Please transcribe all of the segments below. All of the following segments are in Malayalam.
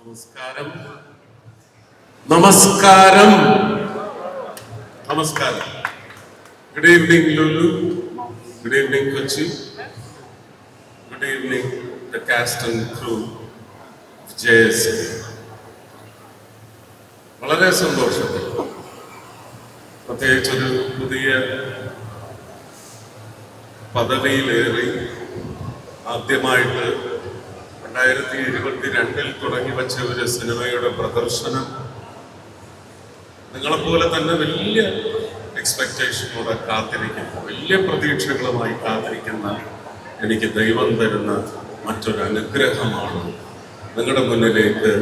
നമസ്കാരം. നമസ്കാരം. നമസ്കാരം. Good evening Lulu good evening Kochi good evening the cast and crew J S വളരെ സന്തോഷം പ്രത്യേകിച്ചൊരു പുതിയ പദവിയിലേറി ആദ്യമായിട്ട് രണ്ടായിരത്തി ഇരുപത്തി രണ്ടിൽ തുടങ്ങി വെച്ച ഒരു സിനിമയുടെ പ്രദർശനം നിങ്ങളെപ്പോലെ തന്നെ വലിയ എക്സ്പെക്ടേഷനോടെ കാത്തിരിക്കുന്ന. വലിയ പ്രതീക്ഷകളുമായി കാത്തിരിക്കുന്ന എനിക്ക് ദൈവം തരുന്ന മറ്റൊരു അനുഗ്രഹമാണ്. നിങ്ങളുടെ മുന്നിലേക്ക്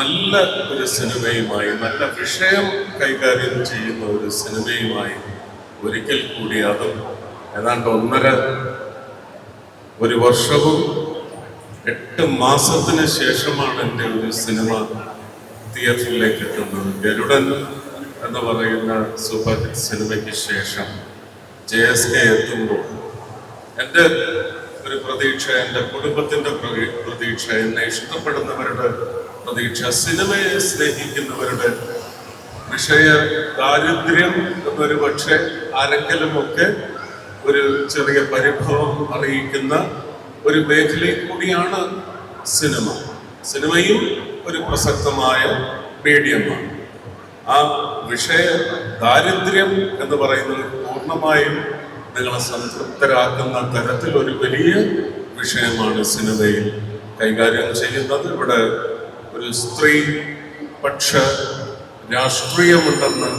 നല്ല ഒരു സിനിമയുമായി നല്ല വിഷയം കൈകാര്യം ചെയ്യുന്ന ഒരു സിനിമയുമായി ഒരിക്കൽ കൂടി അതും ഏതാണ്ട് ഒന്നര ഒരു വർഷവും എട്ട് മാസത്തിന് ശേഷമാണ് എന്റെ ഒരു സിനിമ തിയേറ്ററിലേക്ക് എത്തുന്നത്. ഗരുഡൻ എന്ന് പറയുന്ന സൂപ്പർ ഹിറ്റ് സിനിമയ്ക്ക് ശേഷം ജെ എസ് കെ എത്തുമ്പോൾ എന്റെ ഒരു പ്രതീക്ഷ എന്റെ കുടുംബത്തിന്റെ പ്രതീക്ഷ എന്നെ ഇഷ്ടപ്പെടുന്നവരുടെ പ്രതീക്ഷ സിനിമയെ സ്നേഹിക്കുന്നവരുടെ വിഷയ ദാരിദ്ര്യം എന്നൊരു പക്ഷേ ആരെങ്കിലുമൊക്കെ ഒരു ചെറിയ പരിഭവം അറിയിക്കുന്ന ഒരു മേഖലയിൽ കൂടിയാണ് സിനിമ. സിനിമയും ഒരു പ്രസക്തമായ മീഡിയമാണ്. ആ വിഷയ ദാരിദ്ര്യം എന്ന് പറയുന്നത് പൂർണമായും നിങ്ങളെ സംതൃപ്തരാക്കുന്ന തരത്തിൽ ഒരു വലിയ വിഷയമാണ് സിനിമയിൽ കൈകാര്യം ചെയ്യുന്നത്. ഇവിടെ ഒരു സ്ത്രീ പക്ഷ രാഷ്ട്രീയമുണ്ടെന്ന്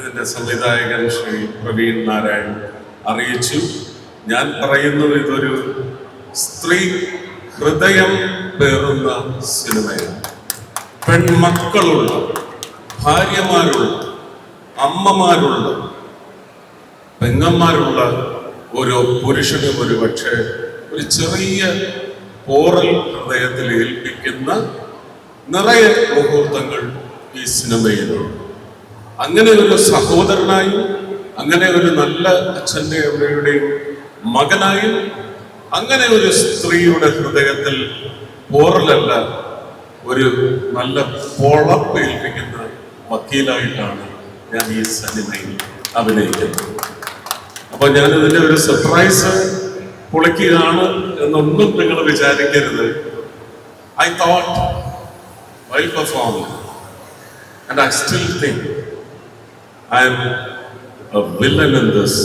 ഇതിന്റെ സംവിധായകൻ ശ്രീ പ്രവീൺ നാരായൺ അറിയിച്ചു. ഞാൻ പറയുന്നത് ഇതൊരു സ്ത്രീ ഹൃദയം പേറുന്ന സിനിമയാണ്. പെൺമക്കളുള്ള ഭാര്യമാരുള്ള അമ്മമാരുള്ള പെങ്ങന്മാരുള്ള ഓരോ പുരുഷനും ഒരു പക്ഷേ ഒരു ചെറിയ പോറൽ ഹൃദയത്തിൽ ഏൽപ്പിക്കുന്ന നിറയെ മുഹൂർത്തങ്ങൾ ഈ സിനിമയിലുണ്ട്. അങ്ങനെ ഒരു സഹോദരനായും അങ്ങനെ ഒരു നല്ല അച്ഛന്റെ അമ്മയുടെയും മകനായും അങ്ങനെ ഒരു സ്ത്രീയുടെ ഹൃദയത്തിൽ പോറലല്ല ഒരു നല്ല പൊളപ്പ് ഏൽപ്പിക്കുന്ന വക്കീലായിട്ടാണ് ഞാൻ ഈ സിനിമയിൽ അഭിനയിക്കുന്നത്. അപ്പൊ ഞാൻ ഇതിന്റെ ഒരു സർപ്രൈസ് പൊളിക്കുകയാണ് എന്നൊന്നും നിങ്ങൾ വിചാരിക്കരുത്. I thought why perform and I still think I'm villain in this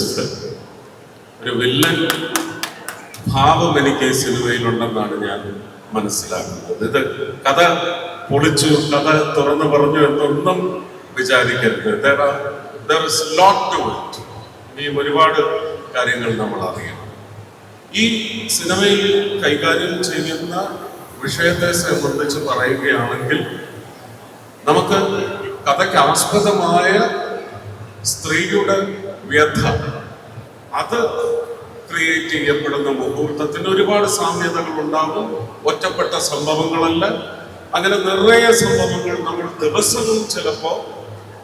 ഒരു വില്ലൻ ഭാവം എനിക്ക് സിനിമയിലുണ്ടെന്നാണ് ഞാൻ മനസ്സിലാക്കുന്നത്. ഇത് കഥ പൊളിച്ചു കഥ തുറന്നു പറഞ്ഞു എന്നൊന്നും വിചാരിക്കരുത്. ഇനിയും ഒരുപാട് കാര്യങ്ങൾ നമ്മൾ അറിയണം. ഈ സിനിമയിൽ കൈകാര്യം ചെയ്യുന്ന വിഷയത്തെ സംബന്ധിച്ച് പറയുകയാണെങ്കിൽ നമുക്ക് കഥയ്ക്ക് ആസ്പദമായ സ്ത്രീയുടെ വ്യഥ അത് ക്രിയേറ്റ് ചെയ്യപ്പെടുന്ന മുഹൂർത്തത്തിന് ഒരുപാട് സാമ്യതകൾ ഉണ്ടാകും. ഒറ്റപ്പെട്ട സംഭവങ്ങളല്ല. അങ്ങനെ നിറയെ സംഭവങ്ങൾ നമ്മൾ ദിവസവും ചിലപ്പോ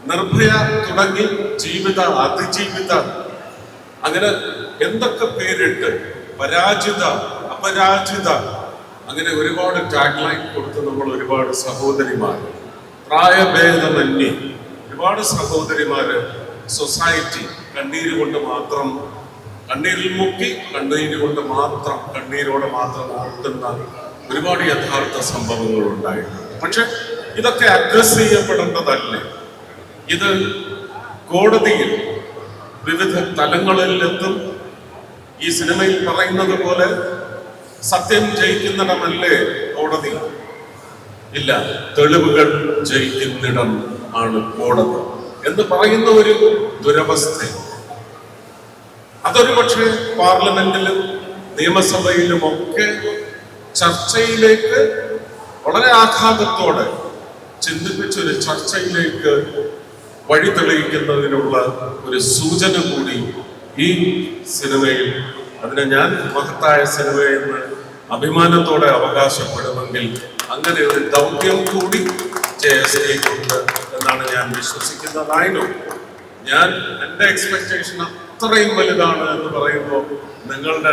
നിർഭയ തുടങ്ങി ജീവിത അതിജീവിത. അങ്ങനെ എന്തൊക്കെ പേരിട്ട്? പരാജിത അപരാജിത. അങ്ങനെ ഒരുപാട് ടാഗ് ലൈൻ കൊടുത്ത് നമ്മൾ ഒരുപാട് സഹോദരിമാർ. പ്രായഭേദമന്യേ ഒരുപാട് സഹോദരിമാര് സൊസൈറ്റി കണ്ണീര് കൊണ്ട് മാത്രം കണ്ണീരിൽ മുക്കി കണ്ണീര് കൊണ്ട് മാത്രം കണ്ണീരോടെ മാത്രം ഓർക്കുന്ന ഒരുപാട് യഥാർത്ഥ സംഭവങ്ങൾ ഉണ്ടായിട്ടുണ്ട് പക്ഷെ ഇതൊക്കെ അഡ്രസ് ചെയ്യപ്പെടേണ്ടതല്ലേ? ഇത് കോടതിയിൽ വിവിധ തലങ്ങളിലെത്തും. ഈ സിനിമയിൽ പറയുന്നത് പോലെ സത്യം ജയിക്കുന്നിടമല്ലേ കോടതി? ഇല്ല തെളിവുകൾ ജയിക്കുന്നിടം ആണ് കോടതി എന്ന് പറയുന്ന ഒരു ദുരവസ്ഥ. അതൊരു പക്ഷേ പാർലമെന്റിലും നിയമസഭയിലും ഒക്കെ ചർച്ചയിലേക്ക് വളരെ ആഘാതത്തോടെ ചിന്തിപ്പിച്ചൊരു ചർച്ചയിലേക്ക് വഴി തെളിയിക്കുന്നതിനുള്ള ഒരു സൂചന കൂടി ഈ സിനിമയിൽ അതിനെ ഞാൻ മഹത്തായ സിനിമ എന്ന് അഭിമാനത്തോടെ അവകാശപ്പെടുമെങ്കിൽ അങ്ങനെ ഒരു ദൗത്യം കൂടി ജെ എസ് എന്നാണ് ഞാൻ വിശ്വസിക്കുന്നതായാലും ഞാൻ എന്റെ എക്സ്പെക്ടേഷൻ അത്രയും വലുതാണ് എന്ന് പറയുമ്പോൾ നിങ്ങളുടെ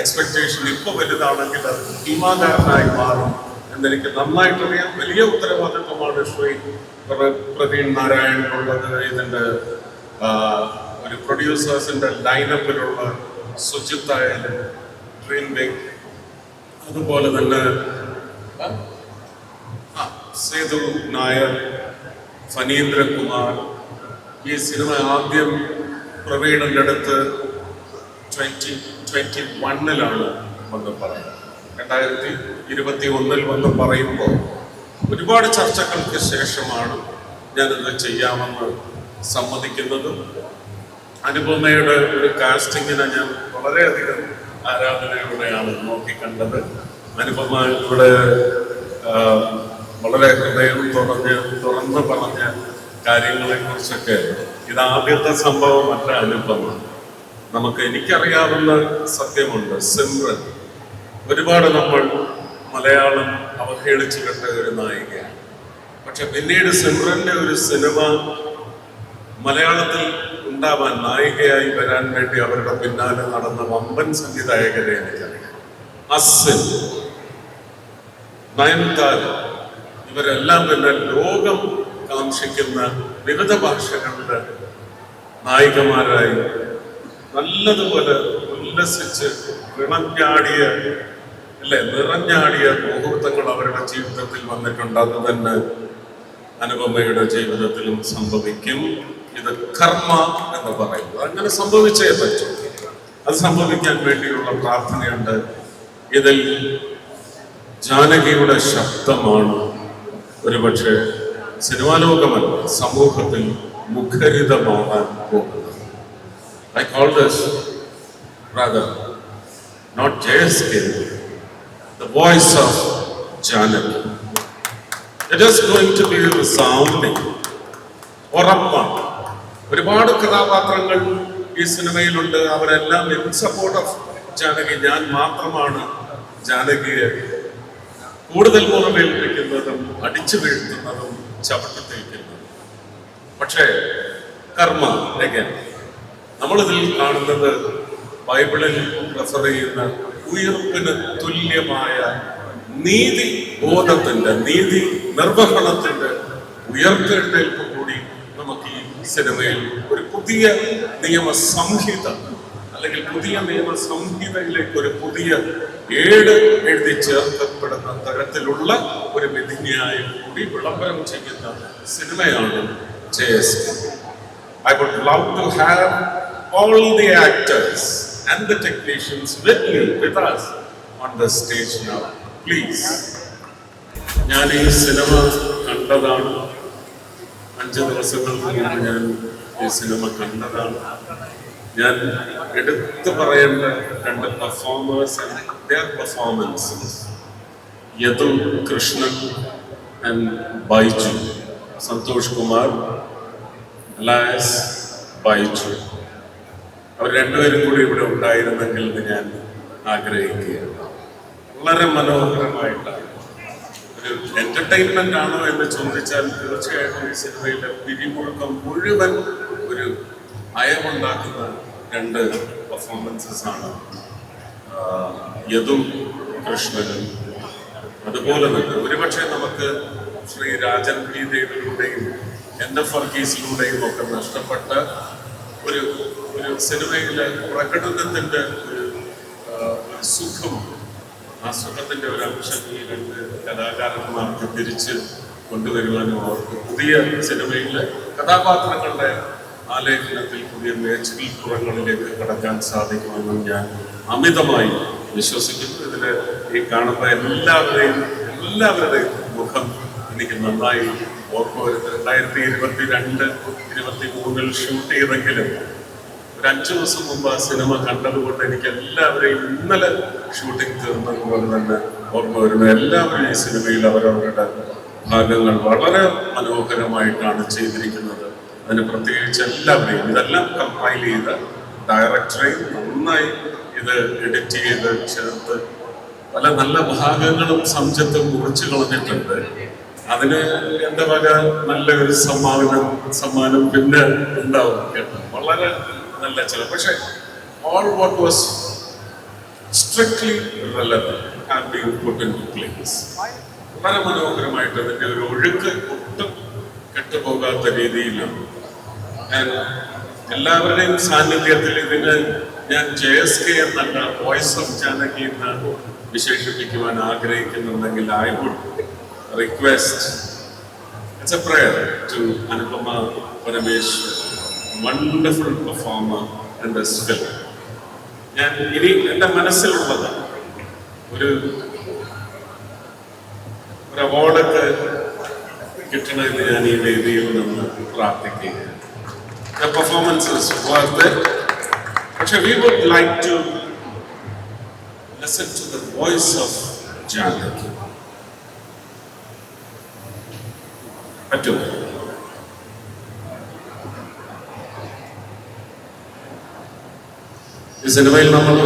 എക്സ്പെക്ടേഷൻ ഇപ്പൊ വലുതാണെങ്കിൽ അത് ഭീമാകാരനായി മാറും എന്നെനിക്ക് നന്നായിട്ടറിയാം. വലിയ ഉത്തരവാദിത്വമാണ് ശ്രീ പ്രവീൺ നാരായണനുള്ളത് ഇതിന്റെ ഒരു പ്രൊഡ്യൂസേഴ്സിന്റെ ലൈനപ്പിലുള്ള സുജിത്തായാലും ഡ്രീം ബിഗ് അതുപോലെ തന്നെ സേതു നായർ ഫനീന്ദ്രകുമാർ. ഈ സിനിമ ആദ്യം പ്രവീണിന്റെ അടുത്ത് ട്വന്റി ട്വന്റി വണ്ണിലാണ് വന്ന് പറയുന്നത് രണ്ടായിരത്തി ഇരുപത്തി ഒന്നിൽ വന്ന് പറയുമ്പോൾ ഒരുപാട് ചർച്ചകൾക്ക് ശേഷമാണ് ഞാനിത് ചെയ്യാമെന്ന് സമ്മതിക്കുന്നതും അനുപമയുടെ ഒരു കാസ്റ്റിങ്ങിനെ ഞാൻ വളരെയധികം ആരാധനയോടെയാണ് നോക്കിക്കണ്ടത് അനുപമ ഇവിടെ വളരെ ഹൃദയം തുറഞ്ഞ് തുറന്ന് പറഞ്ഞ കാര്യങ്ങളെ കുറിച്ചൊക്കെ ഇത് ആദ്യത്തെ സംഭവമല്ല അനുപമ. നമുക്ക് എനിക്കറിയാവുന്ന സത്യമുണ്ട്. സിമ്രൻ. ഒരുപാട് നമ്മൾ മലയാളം അവഹേളിച്ചു കണ്ട ഒരു നായികയാണ്. പക്ഷെ പിന്നീട് സിമ്രന്റെ ഒരു സിനിമ മലയാളത്തിൽ ഉണ്ടാവാൻ നായികയായി വരാൻ വേണ്ടി അവരുടെ പിന്നാലെ നടന്ന വമ്പൻ സംവിധായകരെ എനിക്കറിയാം. അസിൻ നയൻതാര ഇവരെല്ലാം തന്നെ ലോകം കാക്ഷിക്കുന്ന വിവിധ ഭാഷകളുടെ നായികമാരായി നല്ലതുപോലെ ഉല്ലസിച്ച് വിളഞ്ഞാടിയ അല്ലെ നിറഞ്ഞാടിയ മുഹൂർത്തങ്ങൾ അവരുടെ ജീവിതത്തിൽ വന്നിട്ടുണ്ട്. അത് തന്നെ അനുപമയുടെ ജീവിതത്തിലും സംഭവിക്കും. ഇത് കർമ്മ എന്ന് പറയുന്നത് അങ്ങനെ സംഭവിച്ചേ പറ്റും. അത് സംഭവിക്കാൻ വേണ്ടിയുള്ള പ്രാർത്ഥനയുണ്ട്. ഇതിൽ ജാനകിയുടെ ശബ്ദമാണ് ഒരുപക്ഷെ സിനിമാ ലോകമല്ല സമൂഹത്തിൽ മുഖരിതമാകാൻ പോകുന്നത്. I call this rather not JSK, the voice of Janaki. It is going to be sounding ഉറപ്പാണ് ഒരുപാട് കഥാപാത്രങ്ങൾ ഈ സിനിമയിലുണ്ട്. അവരെല്ലാം ഇൻ സപ്പോർട്ട് ഓഫ് ജാനകി. ഞാൻ മാത്രമാണ് ജാനകിയെ കൂടുതൽ മുറവേൽപ്പിക്കുന്നതും അടിച്ചു വീഴ്ത്തുന്നതും ചവിട്ടി തേക്കുന്നതും പക്ഷേ കർമ്മ again, നമ്മളിതിൽ കാണുന്നത് ബൈബിളിൽ റെഫർ ചെയ്യുന്ന ഉയർപ്പിന് തുല്യമായ നീതി ബോധത്തിന്റെ നീതി നിർവഹണത്തിന്റെ ഉയർത്തെഴുന്നേൽപ്പ് കൂടി നമുക്ക് ഈ സിനിമയിൽ ഒരു പുതിയ നിയമ സംഹിത അല്ലെങ്കിൽ പുതിയ നിയമ സംഹിതയിലേക്ക് ഒരു പുതിയ ഏട് എഴുതി ചേർക്കപ്പെടുന്ന തരത്തിലുള്ള ഒരു വിധിന്യായം കൂടി വിളംബരം ചെയ്യുന്ന സിനിമയാണ് J S I would love to have all the actors and the technicians with me with us on the stage now please ഞാൻ ഈ സിനിമ കണ്ടതാണ്. അഞ്ച് ദിവസങ്ങൾക്ക് മുമ്പ് ഞാൻ ഈ സിനിമ കണ്ടതാണ്. ഞാൻ എടുത്തു പറയേണ്ട രണ്ട് performers and performances Yadu Krishnan and Baiju. Santhosh Kumar alias Baiju. അവർ രണ്ടുപേരും കൂടി ഇവിടെ ഉണ്ടായിരുന്നെങ്കിൽ എന്ന് ഞാൻ ആഗ്രഹിക്കുകയാണ്. വളരെ മനോഹരമായിട്ടാണ്. ഒരു എന്റർടൈൻമെന്റ് ആണോ എന്ന് ചോദിച്ചാൽ തീർച്ചയായിട്ടും ഈ സിനിമയിലെ പിരിമുറുക്കം മുഴുവൻ ഒരു അയമുണ്ടാക്കുന്ന രണ്ട് പെർഫോമൻസസ് ആണ്. യദു കൃഷ്ണനും. അതുപോലെ തന്നെ ഒരുപക്ഷെ നമുക്ക് ശ്രീ രാജൻ പി ദേവിലൂടെയും എൻ എഫ് വർഗീസിലൂടെയും ഒക്കെ നഷ്ടപ്പെട്ട ഒരു ഒരു സിനിമയിലെ പ്രകടനത്തിന്റെ ഒരു സുഖം ആ സുഖത്തിന്റെ ഒരു അംശം ഈ രണ്ട് കലാകാരന്മാർക്ക് തിരിച്ച് കൊണ്ടുവരുവാനും അവർക്ക് പുതിയ സിനിമയിലെ കഥാപാത്രങ്ങളുടെ ആലേഖനത്തിൽ പുതിയ മേച്ചിൽ പുറങ്ങളിലേക്ക് കടക്കാൻ സാധിക്കുമെന്നും ഞാൻ അമിതമായി വിശ്വസിക്കുന്നു. ഇതിൽ ഈ കാണുന്ന എല്ലാവരുടെയും എല്ലാവരുടെയും മുഖം എനിക്ക് നന്നായി ഓർമ്മ വരുന്നത് രണ്ടായിരത്തി ഇരുപത്തി രണ്ട് ഇരുപത്തി മൂന്നിൽ ഷൂട്ട് ചെയ്തെങ്കിലും ഒരു അഞ്ചു ദിവസം മുമ്പ് ആ സിനിമ കണ്ടതുകൊണ്ട് എനിക്ക് എല്ലാവരെയും ഇന്നലെ ഷൂട്ടിംഗ് തീർന്നതുപോലെ തന്നെ ഓർമ്മ വരുന്ന. എല്ലാവരും ഈ സിനിമയിൽ അവരവരുടെ ഭാഗങ്ങൾ വളരെ മനോഹരമായിട്ടാണ് ചെയ്തിരിക്കുന്നത്. അതിന് പ്രത്യേകിച്ച് എല്ലാവരെയും ഇതെല്ലാം കമ്പൈൽ ചെയ്ത് ഡയറക്ടറെയും നന്നായി ഇത് എഡിറ്റ് ചെയ്ത് ചേർത്ത് പല നല്ല ഭാഗങ്ങളും സംജത്തും കുറിച്ച് കളഞ്ഞിട്ടുണ്ട് അതിന് എന്റെ വക നല്ല ഒരു സമ്മാനം സമ്മാനം പിന്നെ ഉണ്ടാവും കേട്ടോ വളരെ നല്ല ചില പക്ഷെ all what strictly relevant have been put place. വളരെ മനോഹരമായിട്ട് അതിന്റെ ഒരു ഒഴുക്ക് ഒട്ടും കെട്ടുപോകാത്ത രീതിയിലാണ് എല്ലാവരുടെയും സാന്നിധ്യത്തിൽ ഇതിന് ഞാൻ ജെ എസ് കെ എന്നല്ല വോയിസ് ഓഫ് ജാനകി എന്ന് വിശേഷിപ്പിക്കുവാൻ ആഗ്രഹിക്കുന്നുണ്ടെങ്കിൽ I would request it's a prayer to Anupama Parameshwar wonderful performer and film ഞാൻ ഇനി എന്റെ മനസ്സിലുള്ളത് ഒരു ഒരു അവാർഡൊക്കെ കിട്ടണമെന്ന് ഞാൻ ഈ വേദിയിൽ നിന്ന് പ്രാർത്ഥിക്കുകയാണ്. The performance is worth it. Actually, we would like to listen to the voice of Janaki. പറ്റുമോ ഈ സിനിമയിൽ നമ്മൾ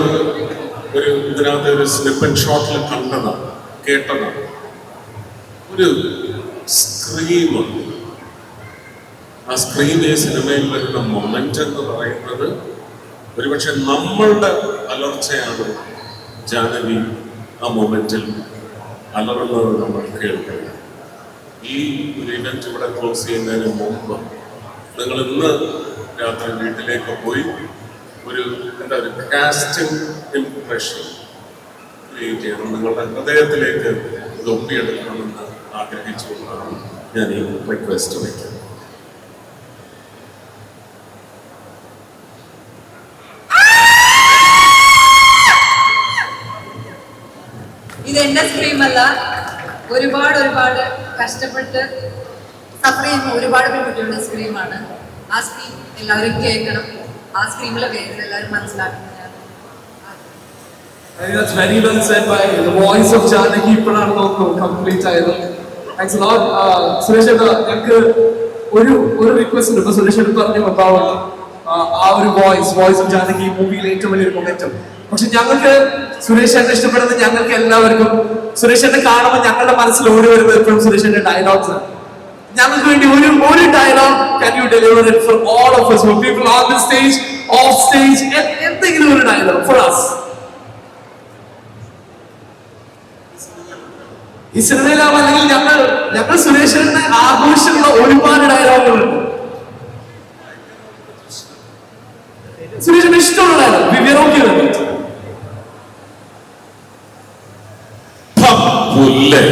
ഒരു ഇതിനകത്ത് ഒരു സ്നിപ്പൻ ഷോട്ടിൽ കണ്ടതാണ് കേട്ടതാണ് ഒരു സ്ക്രീമുണ്ട് ആ സ്ക്രീൻ ഈ സിനിമയിൽ വരുന്ന മൊമെന്റ് എന്ന് പറയുന്നത് ഒരുപക്ഷെ നമ്മളുടെ അലർച്ചയാണ് ജാനവി ആ മൊമെന്റിൽ അലറുന്നത് നമ്മൾ കേൾക്കുന്നത്. ഈ ഒരു ഇവന്റ് ഇവിടെ ക്ലോസ് ചെയ്യുന്നതിന് മുമ്പ് നിങ്ങൾ ഇന്ന് രാത്രി വീട്ടിലേക്ക് പോയി ഒരു എന്താ ഒരു കാസ്റ്റിംഗ് ഇംപ്രഷൻ ക്രിയേറ്റ് ചെയ്യണം. നിങ്ങളുടെ ഹൃദയത്തിലേക്ക് ഇത് ഒപ്പിയെടുക്കണമെന്ന് ആഗ്രഹിച്ചുകൊണ്ടാണ് ഞാൻ ഈ റിക്വസ്റ്റ് വയ്ക്കുന്നത്. ഇത് എന്റെ സ്ക്രീം അല്ല ഒരുപാട് ഒരുപാട് കഷ്ടപ്പെട്ട് സഫർ ചെയ്യുന്ന ഒരുപാട് പെൺകുട്ടികളുടെ സ്ക്രീമാണ് ആ സ്ക്രീം എല്ലാവരും കേൾക്കണം. ആ സ്ക്രീമിലെ പേര് എല്ലാവരും മനസ്സിലാക്കണം. That's very well said by the voice of Janaki. ഇപ്പോഴാണ് തോന്നുന്നു കംപ്ലീറ്റ് ആയത്. താങ്ക്സ് ലോട്ട് സുരേഷ് ഞങ്ങൾക്ക് ഒരു ഒരു റിക്വസ്റ്റ് ഉണ്ട്. ഇപ്പൊ സുരേഷ് എടുത്ത് പറഞ്ഞു about ആ, ഒരു വോയിസ് വോയിസ് ജാനകി മൂവിയിൽ ഏറ്റവും വലിയൊരു മൊമെന്റം പക്ഷെ ഞങ്ങൾക്ക് സുരേഷ് ഏട്ടൻ ഇഷ്ടപ്പെടുന്ന ഞങ്ങൾക്ക് എല്ലാവർക്കും സുരേഷ് ഏട്ടൻ കാണുമ്പോൾ ഞങ്ങളുടെ മനസ്സിൽ ഓടി വരുന്നത് എപ്പോഴും സുരേഷ് ഏട്ടൻ ഡയലോഗ്സ് ഞങ്ങൾക്ക് വേണ്ടി ഒരു ഒരു dialogue can you deliver it for all of us people on the stage off stage എന്തെങ്കിലും ഒരു ഡയലോഗ് ഫോർ us. ഈ സിനിമയിലാവും അല്ലെങ്കിൽ ഞങ്ങൾ ഞങ്ങൾ സുരേഷിനെ ആഘോഷിക്കുന്ന ഒരുപാട് ഡയലോഗുകളുണ്ട് സുരേഷിന് ഇഷ്ടമുള്ള ഡയലോഗ് വിവരോഗ്യം പുല്ല്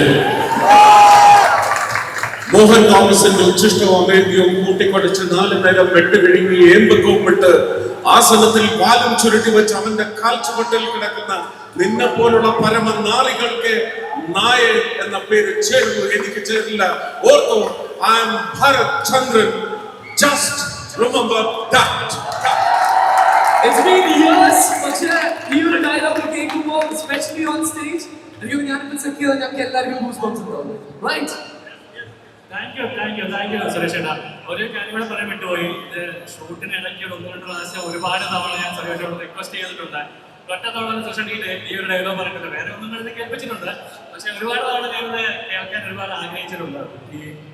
മോഹൻ തോമസിന്റെ ഉച്ഛിഷ്ടവും അമേദ്യവും കൂട്ടിക്കൊടിച്ച് നാല് നേരം വെട്ട് വിഴുങ്ങി ഏമ്പ് കൂപ്പിട്ട് ആസനത്തിൽ പാലും ചുരുട്ടി വെച്ച് അവന്റെ കാൽ ചുവട്ടിൽ കിടക്കുന്ന നിന്നെ പോലുള്ള പരമനാറികൾക്ക് നായ എന്ന പേര് ചേരുന്നു. എനിക്ക് ചേരില്ല. Ortho I'm Bharath Chandran. Just remember that It's been years, പക്ഷേ ഈ ഒരു ഡയലോഗ് കേൾക്കുമ്പോൾ especially on stage. എനിക്ക് ഞാനിപ്പോൾ സെറ്റ് ചെയ്താൽ ഞങ്ങൾക്ക് എല്ലാവർക്കും ഗൂസ് ബംസ് ഉണ്ടാവും right thank you thank you thank you Suresh ഏട്ടാ ഒരു കാര്യം കൂടെ പറയാൻ വിട്ടുപോയി ഇത് ഷൂട്ടിന് ഇടയ്ക്ക് ഒന്ന് രണ്ട് പ്രാവശ്യം ഒരുപാട് തവണ ഞാൻ സുരേഷോട് റിക്വസ്റ്റ് ചെയ്തിട്ടുണ്ട്. ഒറ്റ തവണ സുരേഷ് ഈ ഒരു ഡയലോഗ് പറഞ്ഞിട്ടുണ്ട്. വേറെ ഒന്നും കൂടെ കേൾപ്പിച്ചിട്ടുണ്ട്. പക്ഷെ ഒരുപാട് തവണ ഞാൻ കേൾക്കാൻ ഒരുപാട് ആഗ്രഹിച്ചിട്ടുണ്ട്. ഈ